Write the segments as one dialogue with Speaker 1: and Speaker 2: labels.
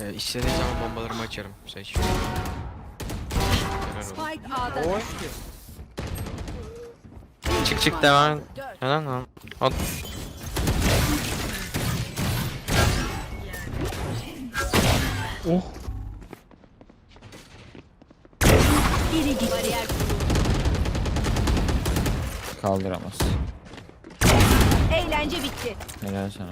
Speaker 1: Ee, istediğin zaman bombalarımı açarım. Seç.
Speaker 2: Spike A'da
Speaker 3: Oy.
Speaker 2: düştü.
Speaker 1: Çık çık devam. Helal lan. At.
Speaker 3: Oh.
Speaker 2: Biri gitti. Bariyer
Speaker 4: Kaldıramaz.
Speaker 2: Eğlence bitti.
Speaker 4: Helal sana.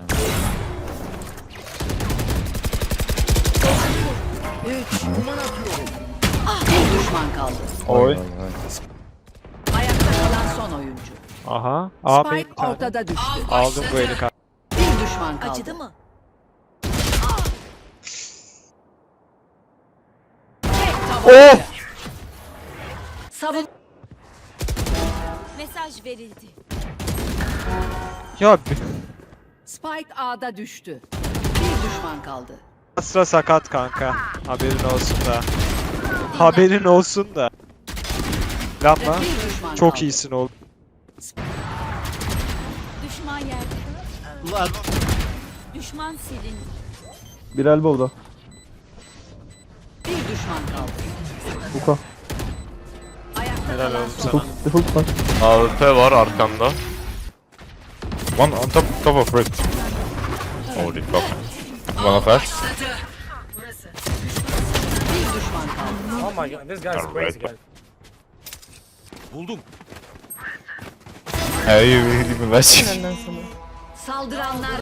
Speaker 2: Bir düşman kaldı.
Speaker 3: Oy.
Speaker 2: Ayakta kalan son oyuncu.
Speaker 3: Aha. Abi
Speaker 2: Spike
Speaker 3: bir tane.
Speaker 2: ortada düştü.
Speaker 3: Aldım bu eli.
Speaker 2: Bir düşman kaldı. Acıdı mı?
Speaker 3: Oh!
Speaker 2: Savun.
Speaker 5: Mesaj verildi.
Speaker 3: Ya bir
Speaker 2: Spike A'da düştü. Bir düşman kaldı.
Speaker 3: Astra sakat kanka. Haberin olsun da. Haberin olsun da. Yapma. Çok iyisin oğlum.
Speaker 5: Düşman yerde. Düşman silindi.
Speaker 6: Bir elbow'da.
Speaker 2: Bir düşman kaldı.
Speaker 6: Buka.
Speaker 2: Ayakta
Speaker 3: Helal
Speaker 2: kalan
Speaker 3: olsun
Speaker 2: son
Speaker 3: sana.
Speaker 2: oyuncu.
Speaker 6: Default var.
Speaker 7: AWP var arkamda. One on top, top of red. Holy fuck. One of us.
Speaker 8: Oh my god, this guy's crazy, guys.
Speaker 7: Hey, you really me
Speaker 2: Saldıranlar